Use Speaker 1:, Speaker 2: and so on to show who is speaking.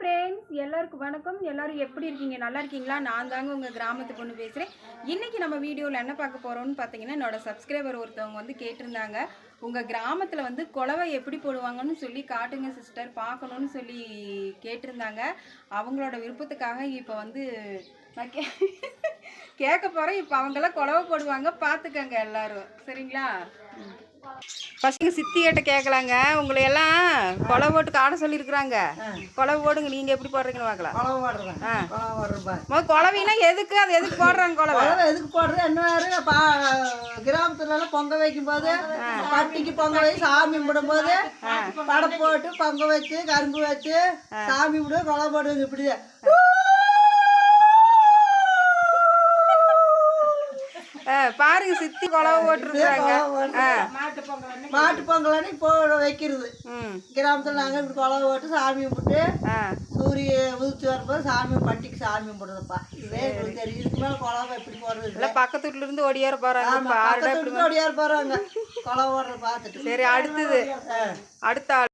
Speaker 1: friends எல்லாருக்கும் வணக்கம் எல்லாரும் எப்படி இருக்கீங்க நல்லா இருக்கீங்களா நான் தாங்க உங்கள் கிராமத்து பொண்ணு பேசுகிறேன் இன்றைக்கி நம்ம வீடியோவில் என்ன பார்க்க போகிறோம்னு பார்த்தீங்கன்னா என்னோடய சப்ஸ்கிரைபர் ஒருத்தவங்க வந்து கேட்டிருந்தாங்க உங்கள் கிராமத்தில் வந்து குலவை எப்படி போடுவாங்கன்னு சொல்லி காட்டுங்க சிஸ்டர் பார்க்கணுன்னு சொல்லி கேட்டிருந்தாங்க அவங்களோட விருப்பத்துக்காக இப்போ வந்து நான் கே கேட்க போகிறேன் இப்போ அவங்கெல்லாம் குழவை போடுவாங்க பார்த்துக்கங்க எல்லாரும் சரிங்களா
Speaker 2: ஃபஸ்ட்டு சித்தி கிட்ட கேட்கலாங்க உங்களை எல்லாம் கொலை போட்டு காட சொல்லியிருக்கிறாங்க கொலை போடுங்க நீங்கள் எப்படி போடுறீங்கன்னு பார்க்கலாம்
Speaker 3: கொலை போடுறேன் கொலை போடுறேன்
Speaker 2: கொலவினா எதுக்கு அது எதுக்கு போடுறாங்க கொலை
Speaker 3: எதுக்கு போடுறது என்ன பா கிராமத்துலலாம் பொங்க வைக்கும்போது பட்டிக்கு பொங்க வச்சு சாமி கும்பிடும்போது படம் போட்டு பொங்க வச்சு கரும்பு வச்சு சாமி விடுவோம் கொலை போடுவோம் இப்படிதான்
Speaker 2: பாருங்க சித்தி குழவு போட்டுருக்காங்க
Speaker 3: மாட்டு பொங்கல் இப்போ வைக்கிறது கிராமத்தில் நாங்கள் இப்படி குழவு போட்டு சாமி கும்பிட்டு சூரிய உதிச்சு வரும்போது சாமி பட்டிக்கு சாமி கும்பிடுறதுப்பா இதே எங்களுக்கு தெரியும் இதுக்கு மேலே குழவை எப்படி போடுறது
Speaker 2: இல்லை பக்கத்து வீட்டுல இருந்து ஓடியார போறாங்க
Speaker 3: ஓடியார போறாங்க குழவை ஓடுறது பார்த்துட்டு
Speaker 2: சரி அடுத்தது அடுத்த